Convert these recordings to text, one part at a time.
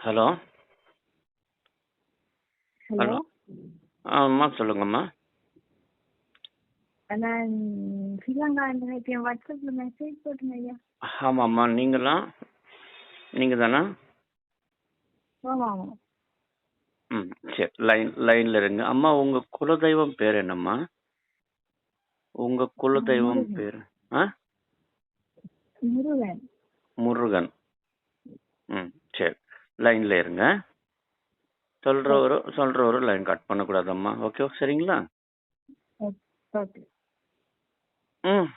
Hello? Hello? அம்மா சொல்லுங்கம்மா. நான் ஸ்ரீலங்கா நேற்று என் வாட்ஸ்அப்பில் மெசேஜ் போட்டேன் ஐயா. ஆமாம்மா நீங்களா? நீங்கள் தானா ஆமாம் ம் சரி லைன் லைனில் இருங்க. அம்மா உங்கள் குலதெய்வம் பேர் என்னம்மா? உங்கள் குலதெய்வம் முருகன். பேர் ஆ? முருகன். முருகன். ம் சரி. லைனில் இருங்க. சொல்கிறவரு சொல்கிறவரு லைன் கட் பண்ணக்கூடாதம்மா. ஓகே சரிங்களா? ஓகே ம்.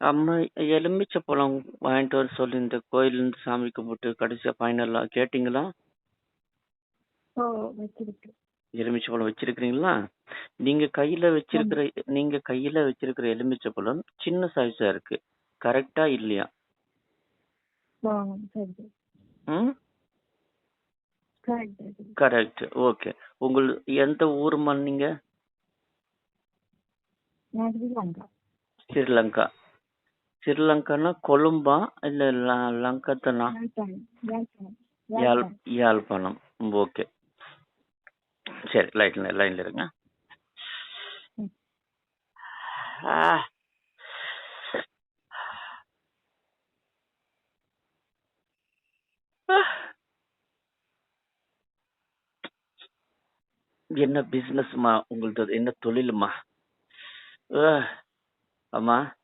அம்மா எலுமிச்சை பழம் வாங்கிட்டு வர சொல்லி இந்த கோயிலேருந்து சாமி கும்பிட்டு கடைசியாக ஃபைனலாக கேட்டிங்களா? ஓ வச்சிருக்கு. எலுமிச்சை பழம் வச்சிருக்கிறீங்களா? நீங்கள் கையில் வச்சிருக்கிற நீங்கள் கையில் வச்சிருக்கிற எலுமிச்சை பழம் சின்ன சைஸாக இருக்கு. கரெக்டாக இல்லையா? சரி ம்? கரெக்ட் கரெக்ட் ஓகே உங்கள் எந்த ஊருமா நீங்கள் நான் ஸ்ரீலங்கா. ஸ்ரீலங்கா. ஸ்ரீலங்கானா கொழும்பா இல்லை லங்கா தானா? யாழ்ப்பாணம் யாழ்ப்பாணம் யாழ் யாழ்ப்பாணம். யாழ்ப்பாணம். ஓகே. சரி லைனில் லைனில் இருங்க. என்ன பிசினஸ்மா உங்களது என்ன தொழிலுமா. அம்மா?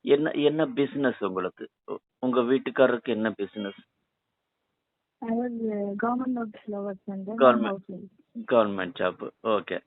என்ன என்ன பிசினஸ் உங்களுக்கு? உங்க வீட்டுக்காரருக்கு என்ன பிசினஸ் அவர் கவர்மெண்ட் ஆஃபீஸில் ஒர்க் ஜாப் ஓகே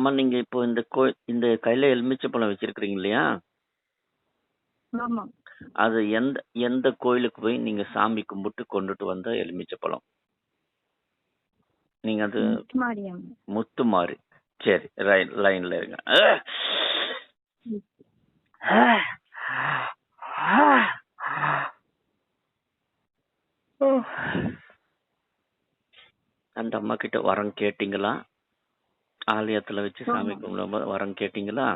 அம்மா நீங்க இப்போ இந்த கோ இந்த கையில எலுமிச்சை பழம் வச்சிருக்கிறீங்க இல்லையா? அது எந்த எந்த கோயிலுக்கு போய் நீங்க சாமி கும்பிட்டு கொண்டுட்டு வந்த எலுமிச்சை பழம்? நீங்க அது மாரியம் முத்து மாறி சரி லைன் லைன்ல இருங்க. அந்த அம்மா கிட்ட வரம் கேட்டீங்களா? ஆலயத்துல வச்சு சாமி ஆமா. கும்பிடும்போது வரம் கேட்டீங்களா?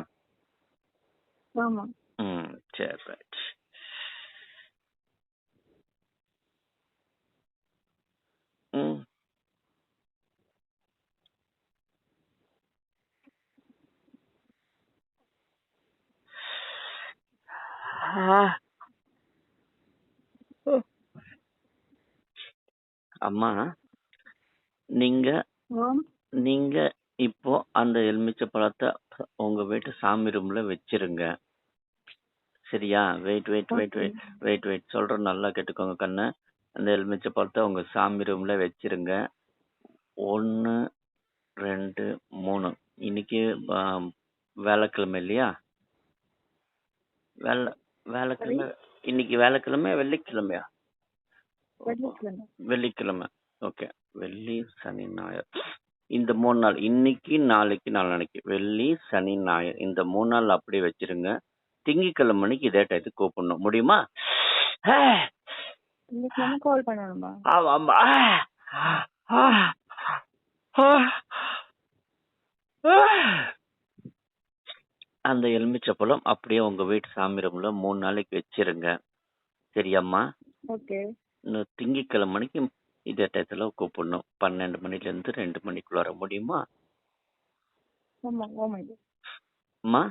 ம் சரி ரைட் ம். அம்மா நீங்க நீங்க இப்போ அந்த எலுமிச்சை பழத்தை உங்க வீட்டு சாமி ரூம்ல வச்சிருங்க. சரியா? Wait wait wait wait wait wait சொல்றேன் நல்லா கேட்டுக்கோங்க கண்ணு. அந்த எலுமிச்சை பழத்தை உங்க சாமி ரூம்ல வச்சிருங்க. ஒன்று ரெண்டு மூணு. இன்னைக்கு ஆம், வேலைக்கிழமை இல்லையா? வேலை வேலைக்கிழமை இன்னைக்கு வேலைக்கிழமை வெள்ளிக்கிழமையா? வெள்ளிக்கிழமை. வெள்ளிக்கிழமை. ஓகே வெள்ளி சனி ஞாயிறு. இந்த மூணு நாள் இன்னைக்கு நாளைக்கு நாளானைக்கு வெள்ளி சனி ஞாயிறு இந்த மூணு நாள் அப்படியே வச்சிருங்க. திங்கட்கிழமை மணிக்கு இதே டயத்துக்கு கூப்பிடணும். முடியுமா? கால் பண்ணணுமா அந்த எலுமிச்சை பழம் அப்படியே உங்க வீட்டு சாமி ரூம்ல மூணு நாளைக்கு வச்சிருங்க. சரியாம்மா? ஓகே இன்னும் திங்கட்கிழமை மணிக்கு இதே டயத்துல கூப்பிடணும். பன்னெண்டு மணில இருந்து ரெண்டு மணிக்குள்ள வர முடியுமா? அம்மா?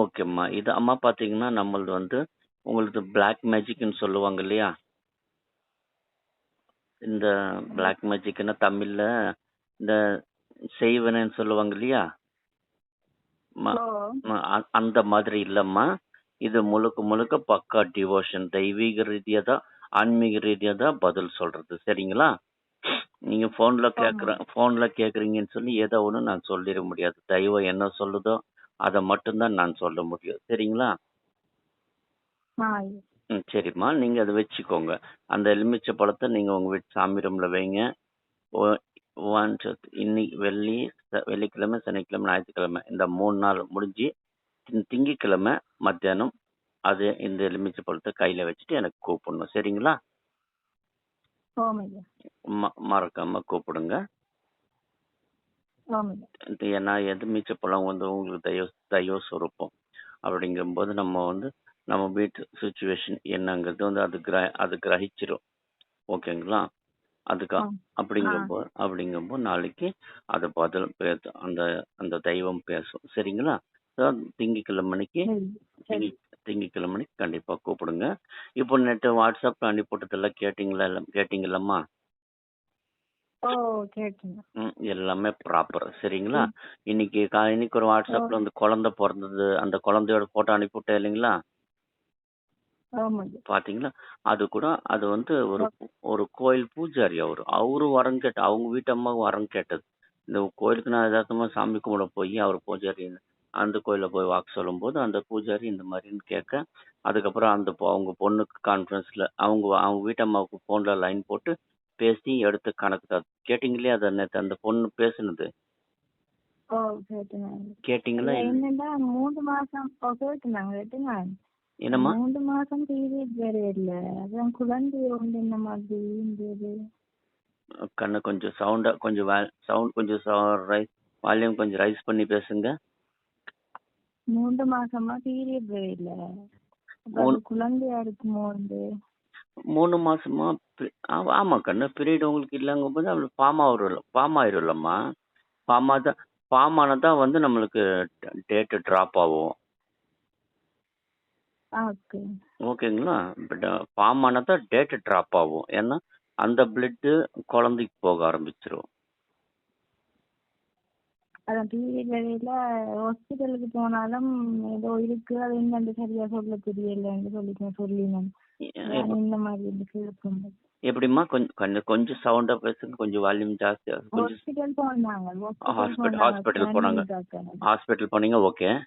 ஓகேம்மா. இது அம்மா பாத்தீங்கன்னா நம்மளது வந்து உங்களுக்கு பிளாக் மேஜிக்னு சொல்லுவாங்க இல்லையா? இந்த பிளாக் மேஜிக்னா தமிழ்ல இந்த செய்வனன்னு சொல்லுவாங்க இல்லையா? அந்த மாதிரி இல்லம்மா. இது முழுக்க முழுக்க பக்கா டிவோஷன் தெய்வீக ரீதியா தான் ஆன்மீக ரீதியா தான் பதில் சொல்றது. சரிங்களா? நீங்க போன்ல கேக்குற போன்ல கேக்குறீங்கன்னு சொல்லி ஏதோ ஒண்ணு நான் சொல்லிட முடியாது. தெய்வம் என்ன சொல்லுதோ அதை மட்டும்தான் நான் சொல்ல முடியும். சரிங்களா? ம் சரிம்மா. நீங்க அதை வச்சுக்கோங்க. அந்த எலுமிச்சை பழத்தை நீங்க உங்க வீட்டு சாமி ரூம்ல வைங்க. ஒன். இன்னைக்கு வெள்ளி வெள்ளிக்கிழமை சனிக்கிழமை ஞாயிற்றுக்கிழமை. இந்த மூணு நாள் முடிஞ்சு திங்- திங்கட்கிழமை மத்தியானம் அது இந்த எலுமிச்சை பழத்தை கையில வச்சுட்டு எனக்கு கூப்பிடணும். சரிங்களா? ம- மறக்காம கூப்பிடுங்க. ஏன்னா எலுமிச்சை பழம் வந்து உங்களுக்கு தெய்வ தெய்வ சொரூபம். அப்படிங்கும்போது நம்ம வந்து நம்ம வீட்டு சுச்சுவேஷன் என்னங்கிறது வந்து அது கிர அது கிரகிச்சிரும். ஓகேங்களா? அதுக்கு ஆ. அப்படிங்கும்போது அப்படிங்கும்போது நாளைக்கு அது பதில் பேச அந்த அந்த தெய்வம் பேசும். சரிங்களா? சரி சரி திங்க திங்கட்கிழமைக்கு கண்டிப்பா கூப்பிடுங்க. இப்போ நெட்டு வாட்ஸ்அப்ல அனுப்பிவிட்டதெல்லாம் கேட்டீங்களா இல்ல கேட்டீங்களம்மா? ஓ கேட்டுங்க. ம், எல்லாமே ப்ராப்பர் சரிங்களா? இன்னைக்கு கா- இன்னைக்கு ஒரு வாட்ஸ்அப்ல வந்து குழந்தை பிறந்தது அந்த குழந்தையோட போட்டோ அனுப்பிவிட்டேன் இல்லைங்களா? ஓமையா பாத்தீங்களா? அது கூட அது வந்து ஒரு ஒரு கோயில் பூஜாரி அவரு. அவரு வரம் கேட்ட அவங்க வீட்டு அம்மா வரம் கேட்டது. இந்த கோயிலுக்கு நான் யதார்த்தமா சாமி கும்பிட போய் அவர் பூஜாரி அந்த கோயில போய் வாக்கு சொல்லும்போது அந்த பூஜாரி இந்த மாதிரின்னு கேட்க அதுக்கப்புறம் அந்த பொ- அவங்க பொண்ணுக்கு கான்ஃபரன்ஸ்ல அவங்க அவங்க வீட்டு அம்மாவுக்கு போன்ல லைன் போட்டு பேசி எடுத்து கணக்கு தான் கேட்டீங்களே அதை நேத்து அந்த பொண்ணு பேசுனது? ஓ கேட்டீங்களா என்னடா மூணு மாசம் ஓ என்னம்மா? மூணு மாசம் பீரியட் வேற இல்ல அதான் குழந்தை மாதிரி கண்ணு கொஞ்சம் சவுண்டா கொஞ்சம் சவுண்ட் கொஞ்சம் ரைஸ் வால்யூம் கொஞ்சம் ரைஸ் பண்ணி பேசுங்க. மூன்று மாசமா பீரியட் இல்ல குழந்தையா இருக்குமோ வந்து? மூணு மாசமா ஆமா கண்ணு பீரியட் உங்களுக்கு இல்லைங்கும் போது அவளுக்கு ஃபார்ம் ஆகிரும் ஃபார்ம் ஆயிரும்லம்மா. ஃபார்ம் ஆதான் ஃபார்ம் ஆனதான் வந்து நம்மளுக்கு டேட்டு ட்ராப் ஆகும். ஓகே ஓகேங்களா? பட் ஃபார்ம் ஆனதான் டேட்டு ட்ராப் ஆகும். ஏன்னா அந்த பிளட்டு குழந்தைக்கு போக ஆரம்பிச்சிரும். அதான் பீரியட் வேலையில ஹாஸ்பிட்டலுக்கு போனாலும் ஏதோ இருக்கு. அது என்னன்னு சரியா சொல்ல தெரியலன்னு சொல்லிட்டேன் சொல்லினேன். இந்த மாதிரி இருக்கு இருக்கும்போது எப்படிம்மா? கொஞ்சம் கொஞ்சம் சவுண்டா பேசுங்க. கொஞ்சம் வால்யூம் ஜாஸ்தியா ஹாஸ்பிட்டல் போனாங்க. Hospital- hospital போனாங்க. ஹாஸ்பிட்டல் போனீங்க. ஓகே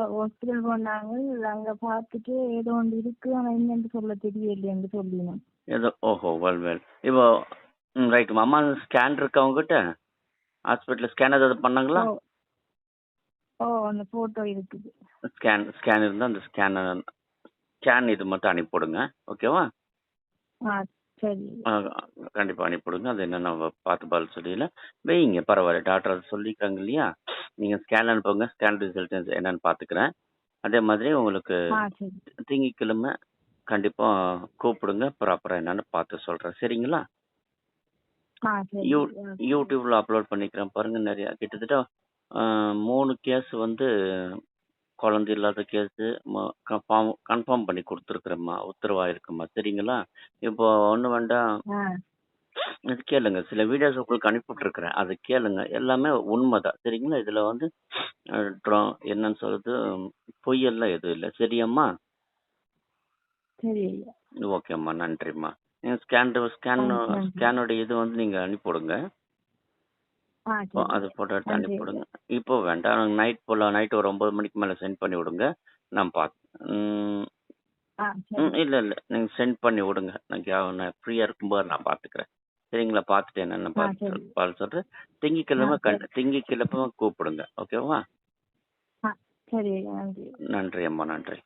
ஹாஸ்பிட்டல் போனாங்க? அங்க பார்த்துட்டு ஏதோ ஒன்று இருக்கு. ஆனா என்னன்னு சொல்ல தெரியலைன்னு சொல்லினேன். ஏதோ ஓஹோ வெல் வெல் இப்போ ரைட் அம்மா ஸ்கேன் இருக்கா உங்ககிட்ட? ஹாஸ்பிட்டல் ஸ்கேன் ஏதாவது பண்ணாங்களா? ஓ. அந்த போட்டோ இருக்குது. ஸ்கேன் ஸ்கேன் இருந்தால் அந்த ஸ்கேன் ஸ்கேன் இது மட்டும் அனுப்பிவிடுங்க. ஓகேவா ஆ சரி. கண்டிப்பாக அனுப்பிவிடுங்க. அது என்னென்ன பார்த்து பதில் சொல்லல வைங்க பரவாயில்ல. டாக்டர் அது சொல்லியிருக்காங்க இல்லையா? நீங்கள் ஸ்கேன் அனுப்புங்க. ஸ்கேன் ரிசல்ட் என்னன்னு பார்த்துக்கிறேன். அதே மாதிரி உங்களுக்கு திங்கட்கிழமை கண்டிப்பாக கூப்பிடுங்க. ப்ராப்பராக என்னன்னு பார்த்து சொல்கிறேன் சரிங்களா? யூ. யூடியூப்ல அப்லோட் பண்ணிக்கிறேன். பாருங்க நிறைய கிட்டத்தட்ட மூணு கேஸ் வந்து குழந்தை இல்லாத கேஸ் கன்ஃபார்ம் கன்ஃபார்ம் பண்ணி கொடுத்துருக்குறேம்மா. உத்தரவாயிருக்குமா சரிங்களா? இப்போ ஒன்று வேண்டாம். இது கேளுங்க. சில வீடியோஸ் உங்களுக்கு அனுப்பிவிட்ருக்குறேன் அதை கேளுங்க. எல்லாமே உண்மைதான். சரிங்களா? இதில் வந்து dra- என்னன்னு சொல்றது பொய்யெல்லாம் எதுவும் இல்லை. சரியாம்மா? சரி ஓகேம்மா. நன்றிம்மா. நீங்கள் ஸ்கேன் ஸ்கேன் ஆ, நன்றி. ஸ்கேனோட இது வந்து நீங்கள் அனுப்பிவிடுங்க. அது போட்டோ எடுத்து. அனுப்பிவிடுங்க. இப்போ வேண்டாம் நைட் போல நைட் ஒரு ஒன்பது மணிக்கு மேலே சென்ட் பண்ணி விடுங்க. நான் பார்த்து சரி. இல்லை இல்லை. நீங்கள் சென்ட் பண்ணி விடுங்க. நான் ஃப்ரீயாக இருக்கும்போது நான் பார்த்துக்கிறேன் சரிங்களா? பார்த்துட்டு என்னென்ன பார்த்து. பார்த்து சொல்கிறேன் திங்கக்கிழமை கண் திங்கக்கிழமை கூப்பிடுங்க. ஓகேவா? ஆ சரி ஐயா நன்றி அம்மா நன்றி.